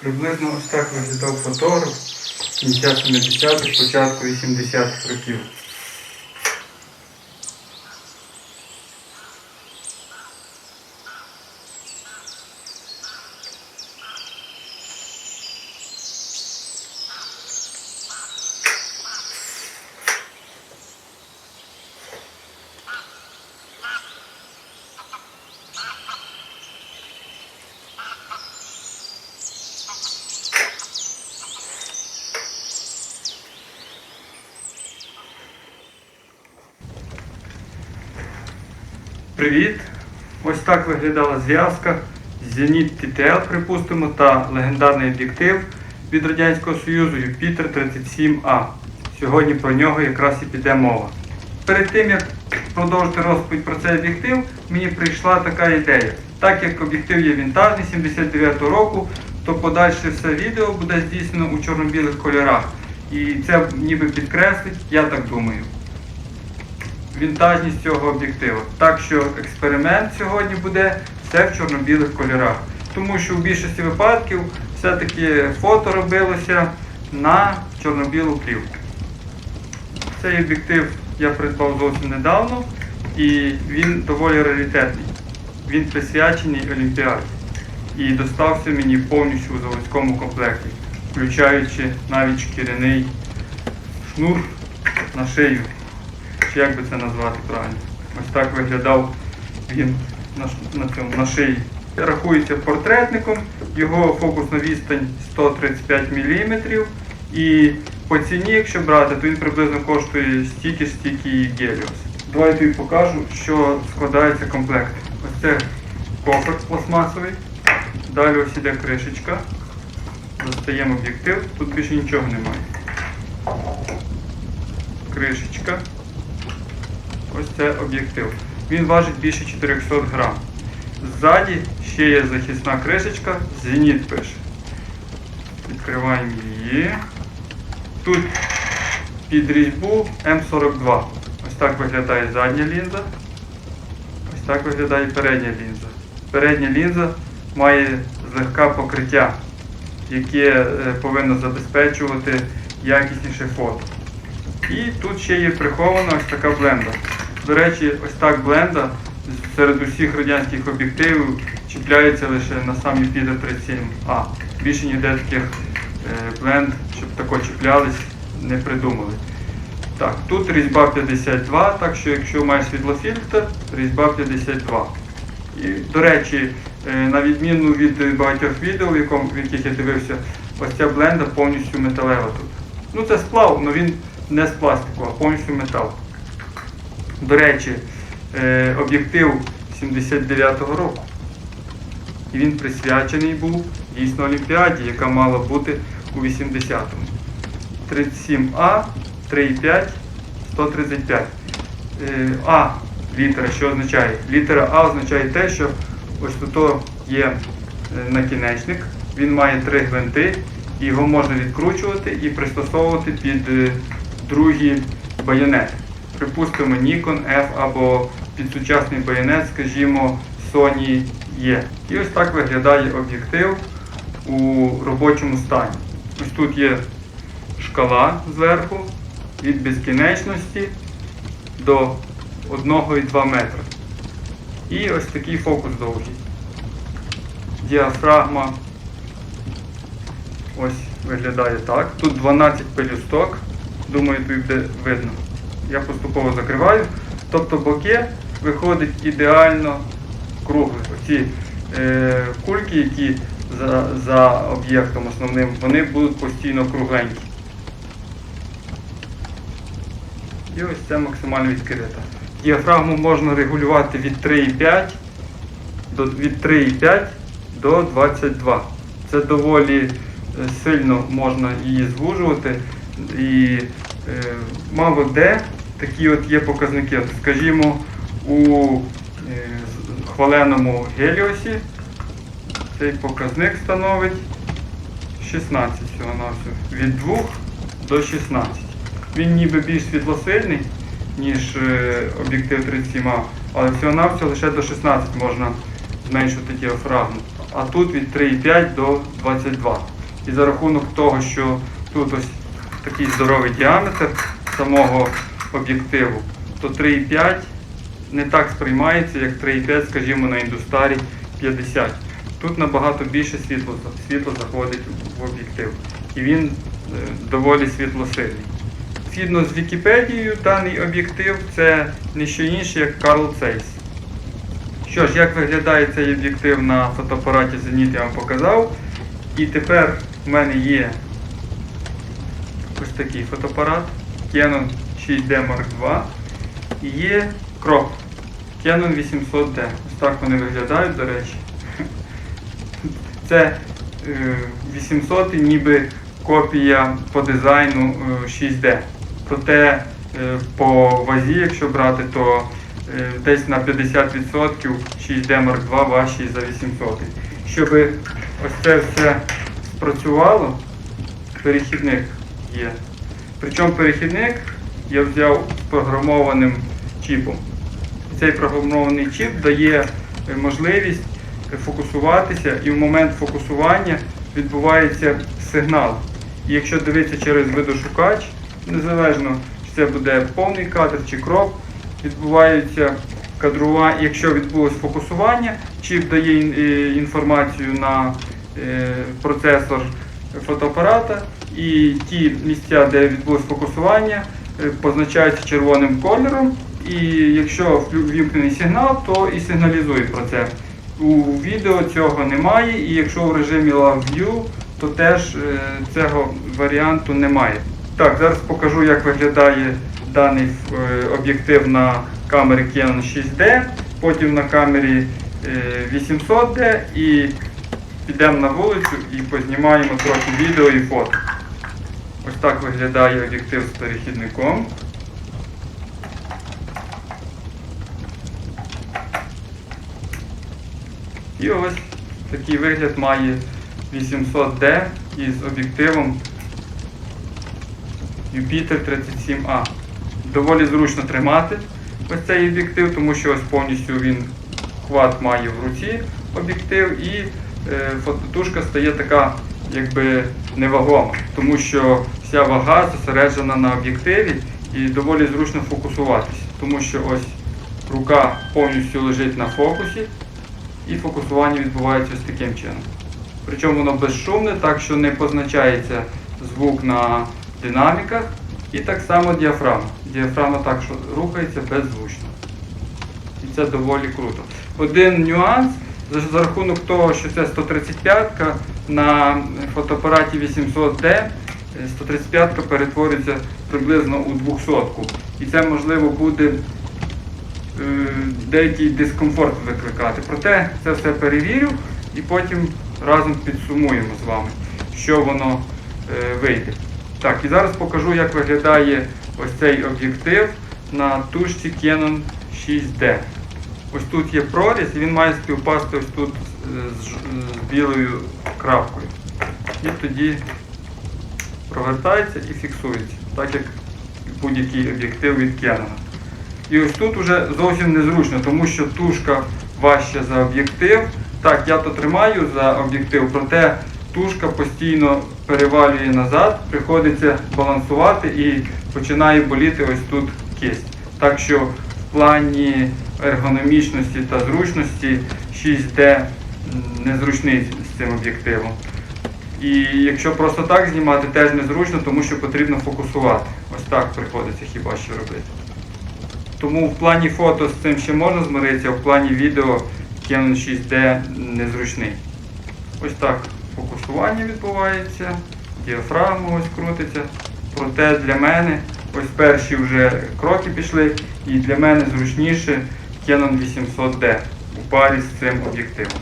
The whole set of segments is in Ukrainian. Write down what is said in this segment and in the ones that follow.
Приблизно ось так виглядав фотограф кінця 70-х, початку 80-х років. Ось так виглядала зв'язка Zenit TTL, припустимо, та легендарний об'єктив від Радянського Союзу Юпітер 37А. Сьогодні про нього якраз і піде мова. Перед тим як продовжити розповідь про цей об'єктив, мені прийшла така ідея. Так як об'єктив є вінтажний 79-го року, то подальше все відео буде здійснено у чорно-білих кольорах. І це ніби підкреслить, я так думаю вінтажність цього об'єктива. Так що експеримент сьогодні буде все в чорно-білих кольорах. Тому що в більшості випадків все-таки фото робилося на чорно-білу плівку. Цей об'єктив я придбав зовсім недавно і він доволі раритетний. Він присвячений Олімпіаді і достався мені повністю у заводському комплекті, включаючи навіть шкіряний шнур на шию як би це назвати правильно. Ось так виглядав він на, на, цьому, на шиї. Рахується портретником, його фокусна відстань 135 мм. І по ціні, якщо брати, то він приблизно коштує стільки стільки і Геліос. Давай тобі покажу, що складається комплект. Ось це кофр пластмасовий. Далі ось іде кришечка. Достаємо об'єктив, тут більше нічого немає. Кришечка. Ось це об'єктив. Він важить більше 400 грам. Ззаді ще є захисна кришечка, Зеніт пише. Відкриваємо її. Тут під різьбу М42. Ось так виглядає задня лінза. Ось так виглядає передня лінза. Передня лінза має злегка покриття, яке е, повинно забезпечувати якісніше фото. І тут ще є прихована ось така бленда. До речі, ось так бленда серед усіх радянських об'єктивів чіпляється лише на сам Юпітер 37А. Більше ніде таких е, бленд, щоб тако чіплялись, не придумали. Так, тут різьба 52, так що якщо маєш світлофільтр, різьба 52. І, до речі, е, на відміну від багатьох відео, в, якому, в яких я дивився, ось ця бленда повністю металева тут. Ну це сплав, але він не з пластику, а повністю метал. До речі, е, об'єктив 79-го року. І він присвячений був дійсно Олімпіаді, яка мала бути у 80-му. 37А, 3,5, 135. Е, А літера що означає? Літера А означає те, що ось тут є е, накінечник, він має три гвинти, його можна відкручувати і пристосовувати під е, другі байонети. Припустимо, Nikon F або під сучасний байонет, скажімо, Sony E. І ось так виглядає об'єктив у робочому стані. Ось тут є шкала зверху від безкінечності до 1,2 метра. І ось такий фокус довгий. Діафрагма ось виглядає так. Тут 12 пелюсток. Думаю, тут буде видно. Я поступово закриваю. Тобто боки виходить ідеально круглі. Оці е, кульки, які за, за об'єктом основним, вони будуть постійно кругленькі. І ось це максимально відкрита. Діафрагму можна регулювати від 3,5 до, від 3,5 до 22. Це доволі е, сильно можна її звужувати. І е, мало де такі от є показники. Скажімо, у е, хваленому Геліосі цей показник становить 16 всього на всього. Від 2 до 16. Він ніби більш світлосильний, ніж е, об'єктив 37А, але всього навсього лише до 16 можна зменшити діафрагму. а тут від 3,5 до 22. І за рахунок того, що тут ось такий здоровий діаметр самого об'єктиву, то 3,5 не так сприймається, як 3,5, скажімо, на індустарі 50. Тут набагато більше світло, світло заходить в об'єктив. І він е, доволі світлосильний. Згідно з Вікіпедією, даний об'єктив це не що інше, як Карл Цейс. Що ж, як виглядає цей об'єктив на фотоапараті Zenit, я вам показав. І тепер в мене є ось такий фотоапарат Canon 6D Mark II і є кроп Canon 800D. Ось так вони виглядають, до речі. Це е, 800 ніби копія по дизайну е, 6D. Проте е, по вазі, якщо брати, то е, десь на 50% 6D Mark II важчий за 800. Щоб ось це все спрацювало, перехідник є. Причому перехідник я взяв програмованим чіпом. Цей програмований чіп дає е, можливість фокусуватися і в момент фокусування відбувається сигнал. І якщо дивитися через видошукач, незалежно чи це буде повний кадр чи кроп, відбувається кадрування, якщо відбулось фокусування, чіп дає е, інформацію на е, процесор фотоапарата, і ті місця, де відбулось фокусування, е, позначаються червоним кольором. І якщо ввімкнений сигнал, то і сигналізує про це. У відео цього немає, і якщо в режимі Live View, то теж е, цього варіанту немає. Так, зараз покажу, як виглядає даний е, об'єктив на камері Canon 6D, потім на камері е, 800D і підемо на вулицю і познімаємо трохи відео і фото. Так виглядає об'єктив з перехідником. І ось такий вигляд має 800D із об'єктивом Jupiter 37A. Доволі зручно тримати ось цей об'єктив, тому що ось повністю він хват має в руці об'єктив і е, фототушка стає така якби невагома, тому що вся вага зосереджена на об'єктиві і доволі зручно фокусуватися, тому що ось рука повністю лежить на фокусі і фокусування відбувається ось таким чином. Причому воно безшумне, так що не позначається звук на динаміках. І так само діафрагма. Діафрагма так що рухається беззвучно. І це доволі круто. Один нюанс за, рахунок того, що це 135-ка на фотоапараті 800D, е, 135-ка перетворюється приблизно у 200-ку. І це можливо буде е, деякий дискомфорт викликати. Проте це все перевірю і потім разом підсумуємо з вами, що воно е, вийде. Так, і зараз покажу, як виглядає ось цей об'єктив на тушці Canon 6D. Ось тут є проріз, і він має співпасти ось тут з білою крапкою. І тоді провертається і фіксується, так як будь-який об'єктив від Canon. І ось тут вже зовсім незручно, тому що тушка важча за об'єктив. Так, я то тримаю за об'єктив, проте тушка постійно перевалює назад, приходиться балансувати і починає боліти ось тут кисть. Так що в плані ергономічності та зручності 6D незручний з цим об'єктивом. І якщо просто так знімати, теж незручно, тому що потрібно фокусувати. Ось так приходиться хіба що робити. Тому в плані фото з цим ще можна змиритися, а в плані відео Canon 6D незручний. Ось так фокусування відбувається, діафрагма ось крутиться. Проте для мене ось перші вже кроки пішли, і для мене зручніше Canon 800D у парі з цим об'єктивом.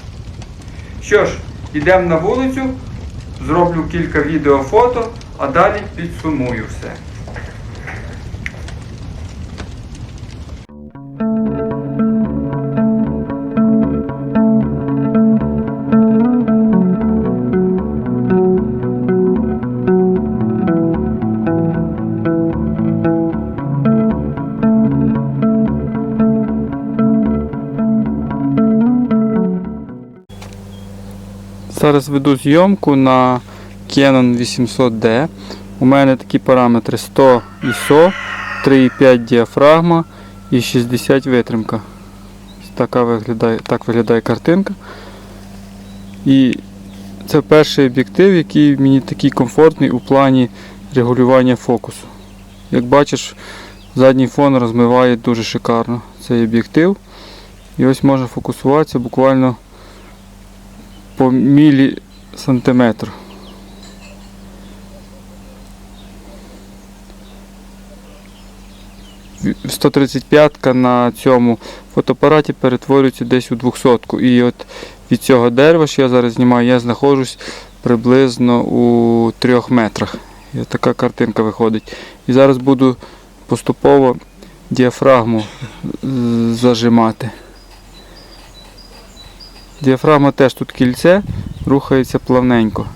Що ж, йдемо на вулицю, зроблю кілька відео фото, а далі підсумую все. Зараз веду зйомку на Canon 800D. У мене такі параметри 100 ISO, 3,5 діафрагма і 60 витримка. Така виглядає, так виглядає картинка. І це перший об'єктив, який мені такий комфортний у плані регулювання фокусу. Як бачиш, задній фон розмиває дуже шикарно цей об'єктив. І ось може фокусуватися буквально по мілі сантиметру. В- 135 на цьому фотоапараті перетворюється десь у 200 І от від цього дерева, що я зараз знімаю, я знаходжусь приблизно у 3 метрах. І така картинка виходить. І зараз буду поступово діафрагму зажимати. Діафрагма теж тут кільце, рухається плавненько.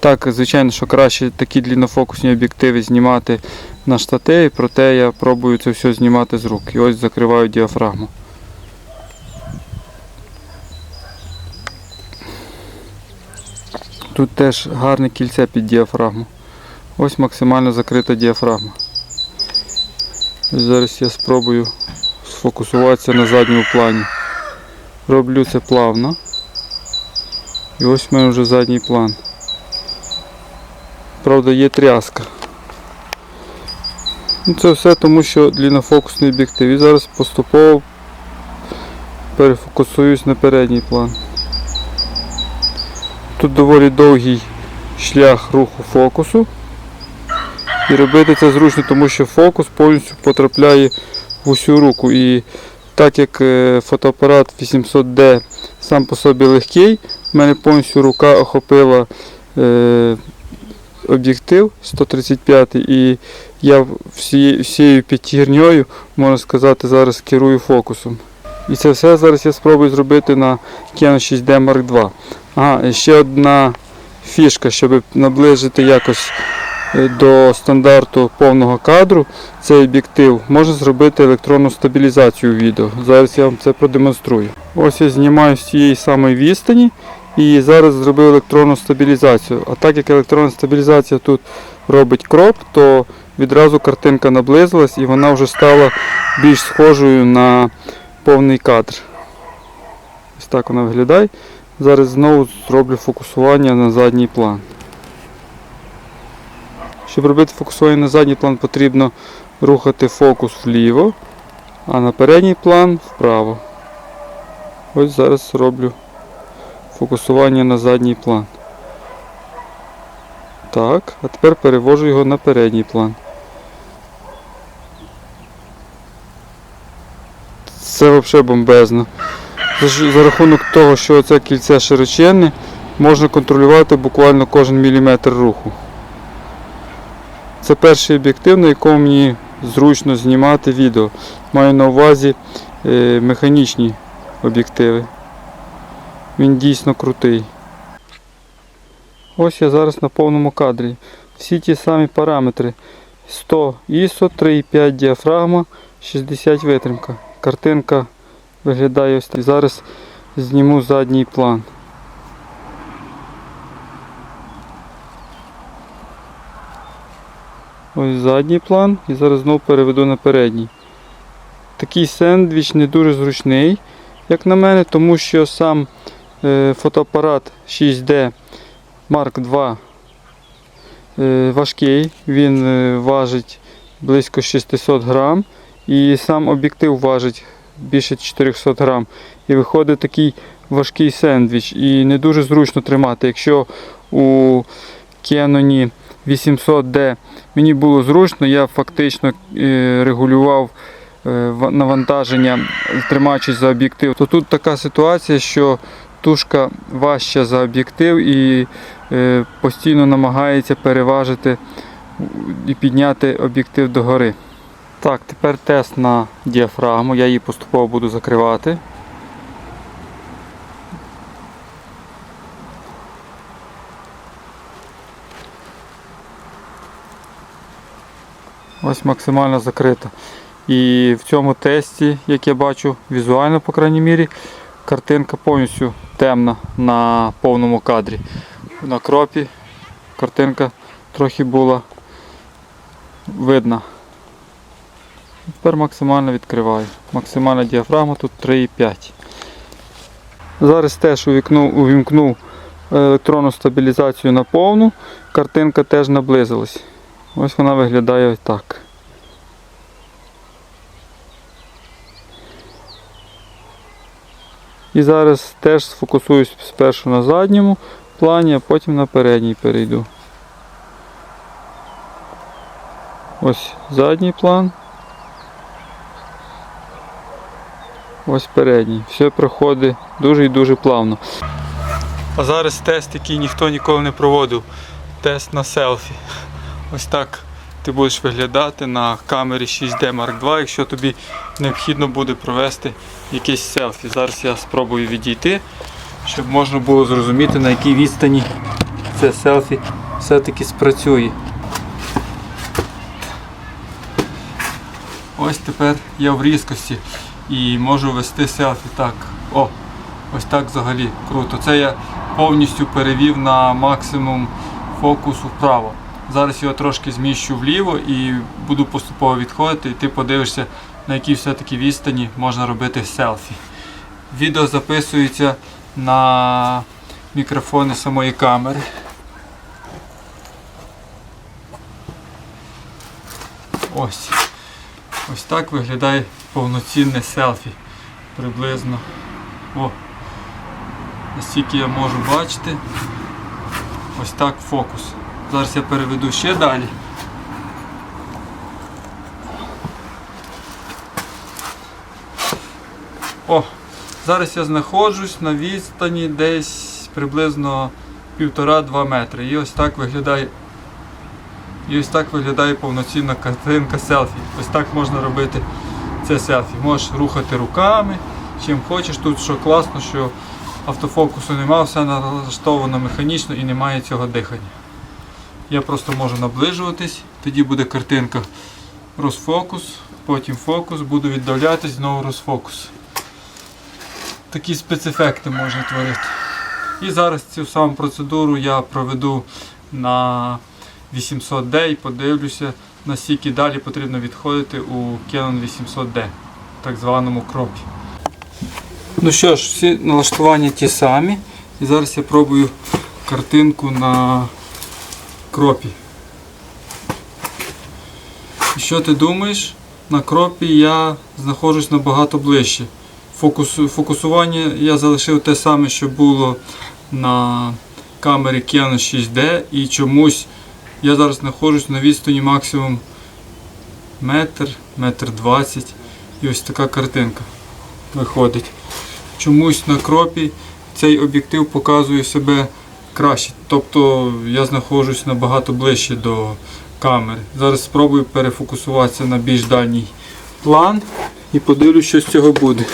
Так, звичайно, що краще такі дліннофокусні об'єктиви знімати на штативі, проте я пробую це все знімати з рук. І ось закриваю діафрагму. Тут теж гарне кільце під діафрагму. Ось максимально закрита діафрагма. Зараз я спробую сфокусуватися на задньому плані. Роблю це плавно. І ось в мене вже задній план. Правда, є тряска. Ну, Це все тому, що дліннофокусний об'єктив. І зараз поступово перефокусуюсь на передній план. Тут доволі довгий шлях руху фокусу. І робити це зручно, тому що фокус повністю потрапляє в усю руку. І так як е, фотоапарат 800D сам по собі легкий, в мене повністю рука охопила е, об'єктив 135 і я всією, всією п'ятірньою, можна сказати, зараз керую фокусом. І це все зараз я спробую зробити на Canon 6D Mark II. Ага, ще одна фішка, щоб наближити якось до стандарту повного кадру цей об'єктив, можна зробити електронну стабілізацію відео. Зараз я вам це продемонструю. Ось я знімаю з цієї самої відстані і зараз зробив електронну стабілізацію. А так як електронна стабілізація тут робить кроп, то відразу картинка наблизилась і вона вже стала більш схожою на повний кадр. Ось так вона виглядає. Зараз знову зроблю фокусування на задній план. Щоб робити фокусування на задній план, потрібно рухати фокус вліво, а на передній план вправо. Ось зараз роблю фокусування на задній план. Так, а тепер перевожу його на передній план. Це взагалі бомбезно. За, рахунок того, що це кільце широченне, можна контролювати буквально кожен міліметр руху. Це перший об'єктив, на якому мені зручно знімати відео. Маю на увазі е, механічні об'єктиви. Він дійсно крутий. Ось я зараз на повному кадрі. Всі ті самі параметри. 100 ISO, 3,5 діафрагма, 60 витримка. Картинка виглядає ось так. Зараз зніму задній план. Ось задній план і зараз знову переведу на передній. Такий сендвіч не дуже зручний, як на мене, тому що сам е, фотоапарат 6D Mark II е, важкий, він е, важить близько 600 грам і сам об'єктив важить більше 400 грам. І виходить такий важкий сендвіч і не дуже зручно тримати. Якщо у Canon 800D мені було зручно, я фактично е, регулював е, навантаження, тримаючись за об'єктив, то тут така ситуація, що тушка важча за об'єктив і е, постійно намагається переважити і підняти об'єктив догори. Так, тепер тест на діафрагму, я її поступово буду закривати. Ось максимально закрита. І в цьому тесті, як я бачу, візуально, по крайній мірі, картинка повністю темна на повному кадрі. На кропі картинка трохи була видна. Тепер максимально відкриваю. Максимальна діафрагма тут 3,5. Зараз теж увімкнув електронну стабілізацію на повну. Картинка теж наблизилась. Ось вона виглядає ось так. І зараз теж сфокусуюсь спершу на задньому плані, а потім на передній перейду. Ось задній план. Ось передній. Все проходить дуже і дуже плавно. А зараз тест, який ніхто ніколи не проводив. Тест на селфі. Ось так ти будеш виглядати на камері 6D Mark II, якщо тобі необхідно буде провести якесь селфі. Зараз я спробую відійти, щоб можна було зрозуміти, на якій відстані це селфі все-таки спрацює. Ось тепер я в різкості і можу вести селфі так. О, ось так взагалі круто. Це я повністю перевів на максимум фокусу вправо. Зараз його трошки зміщу вліво і буду поступово відходити, і ти подивишся, на якій все-таки відстані можна робити селфі. Відео записується на мікрофони самої камери. Ось. Ось так виглядає повноцінне селфі. Приблизно. О, настільки я можу бачити. Ось так фокус. Зараз я переведу ще далі. О, зараз я знаходжусь на відстані десь приблизно 1,5-2 метри. І ось так виглядає. І ось так виглядає повноцінна картинка селфі. Ось так можна робити це селфі. Можеш рухати руками, чим хочеш. Тут що класно, що автофокусу немає, все налаштовано механічно і немає цього дихання. Я просто можу наближуватись, тоді буде картинка розфокус, потім фокус, буду віддалятись, знову розфокус. Такі спецефекти можна творити. І зараз цю саму процедуру я проведу на 800D і подивлюся, наскільки далі потрібно відходити у Canon 800D, так званому кропі. Ну що ж, всі налаштування ті самі. І зараз я пробую картинку на кропі. І що ти думаєш? На кропі я знаходжусь набагато ближче. Фокус, фокусування я залишив те саме, що було на камері Canon 6D і чомусь я зараз знаходжусь на відстані максимум метр, метр двадцять. І ось така картинка виходить. Чомусь на кропі цей об'єктив показує себе краще. Тобто я знаходжусь набагато ближче до камери. Зараз спробую перефокусуватися на більш дальній план і подивлюсь, що з цього буде.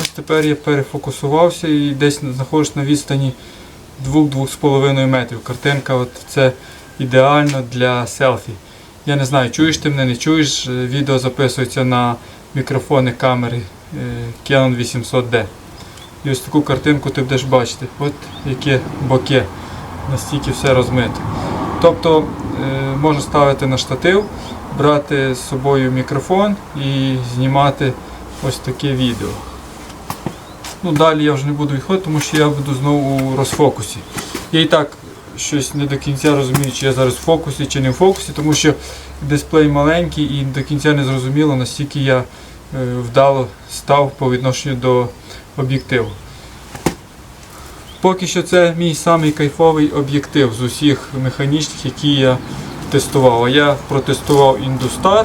Ось тепер я перефокусувався і десь знаходжусь на відстані 2-2,5 метрів. Картинка от це ідеально для селфі. Я не знаю, чуєш ти мене, не чуєш. Е, Відео записується на мікрофони камери е, Canon 800D. І ось таку картинку ти будеш бачити. От яке боке, настільки все розмите. Тобто е, можна ставити на штатив, брати з собою мікрофон і знімати ось таке відео. Ну, Далі я вже не буду відходити, тому що я буду знову у розфокусі. Я і так щось не до кінця розумію, чи я зараз в фокусі, чи не в фокусі, тому що дисплей маленький і до кінця не зрозуміло, наскільки я е, вдало став по відношенню до об'єктиву. Поки що це мій самий кайфовий об'єктив з усіх механічних, які я тестував. Я протестував Industar,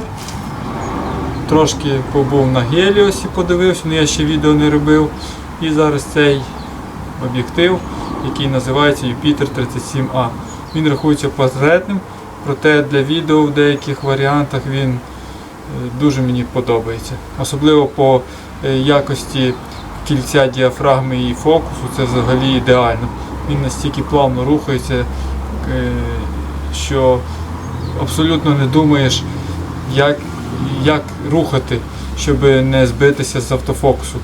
трошки побув на Геліосі, подивився, але я ще відео не робив. І зараз цей об'єктив, який називається Jupiter 37A. Він рахується портретним, проте для відео в деяких варіантах він е, дуже мені подобається. Особливо по е, якості кільця діафрагми і фокусу, це взагалі ідеально. Він настільки плавно рухається, е, що абсолютно не думаєш, як, як рухати, щоб не збитися з автофокусу.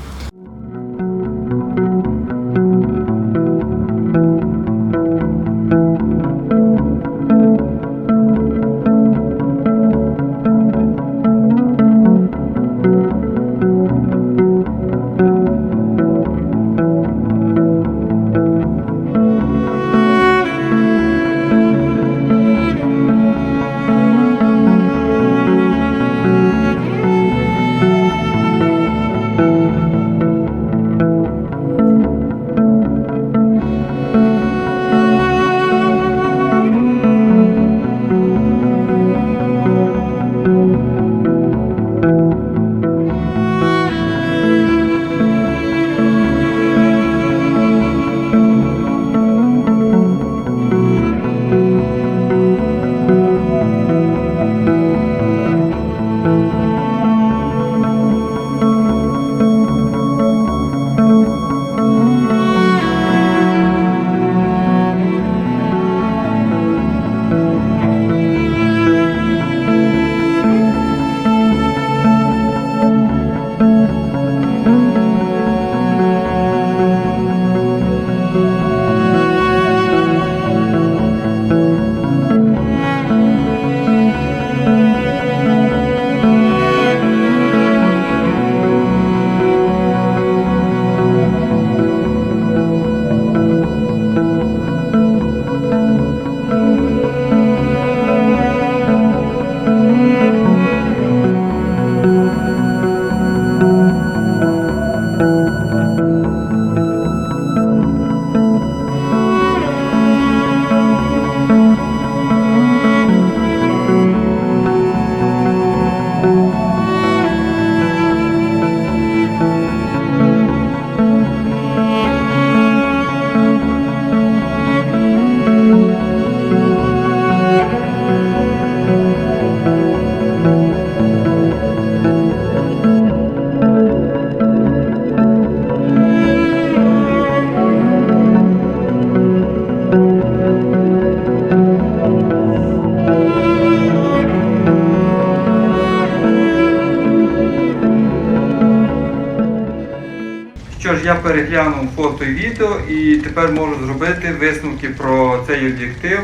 Я переглянув фото і відео і тепер можу зробити висновки про цей об'єктив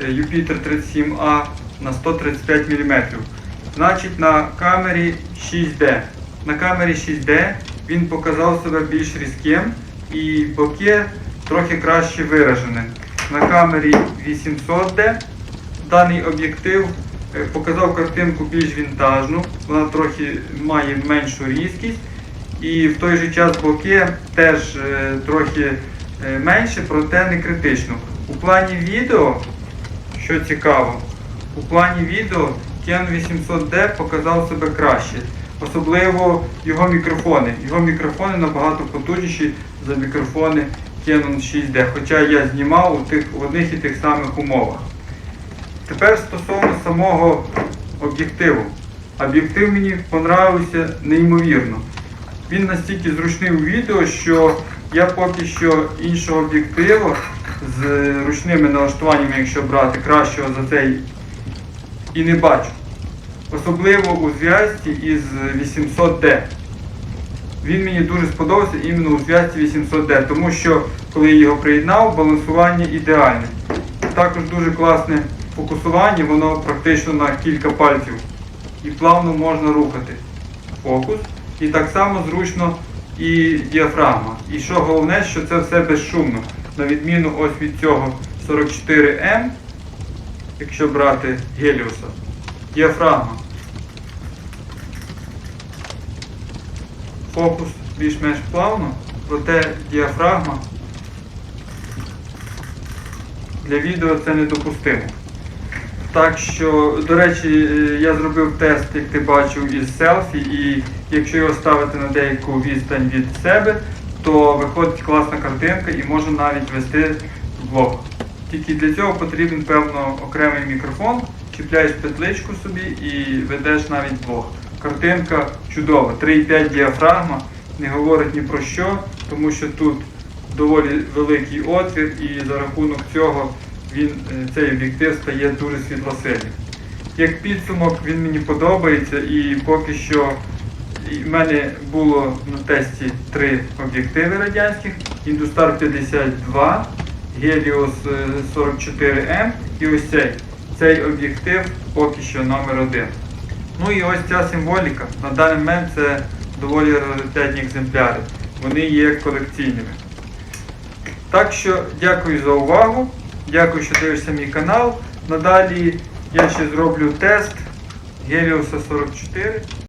е, Jupiter 37A на 135 мм. Значить, на камері 6D. На камері 6D він показав себе більш різким і боки трохи краще вираженим. На камері 800D даний об'єктив е, показав картинку більш вінтажну, вона трохи має меншу різкість. І в той же час боки теж е, трохи е, менше, проте не критично. У плані відео, що цікаво, у плані відео Canon 800D показав себе краще. Особливо його мікрофони. Його мікрофони набагато потужніші за мікрофони Canon 6D, хоча я знімав у тих, в одних і тих самих умовах. Тепер стосовно самого об'єктиву. Об'єктив мені понравився неймовірно. Він настільки зручний у відео, що я поки що іншого об'єктиву з ручними налаштуваннями, якщо брати кращого за цей, і не бачу. Особливо у зв'язці із 800D. Він мені дуже сподобався іменно у зв'язці 800D, тому що коли я його приєднав, балансування ідеальне. Також дуже класне фокусування, воно практично на кілька пальців. І плавно можна рухати фокус. І так само зручно і діафрагма. І що головне, що це все безшумно. На відміну ось від цього 44М, якщо брати Геліуса, діафрагма. Фокус більш-менш плавно, проте діафрагма для відео це недопустимо. Так що, до речі, е, я зробив тест, як ти бачив, із селфі, і якщо його ставити на деяку відстань від себе, то виходить класна картинка і можна навіть вести блог. Тільки для цього потрібен, певно, окремий мікрофон, чіпляєш петличку собі і ведеш навіть блог. Картинка чудова. 3,5 діафрагма не говорить ні про що, тому що тут доволі великий отвір і за рахунок цього він, е, цей об'єктив стає дуже світлосильним. Як підсумок він мені подобається і поки що в мене було на тесті три об'єктиви радянських, Industar 52, Helios е, 44M і ось цей. Цей об'єктив поки що номер один. Ну і ось ця символіка. На даний момент це доволі раритетні екземпляри. Вони є колекційними. Так що дякую за увагу. Дякую, що дивишся мій канал. Надалі я ще зроблю тест Геліуса 44.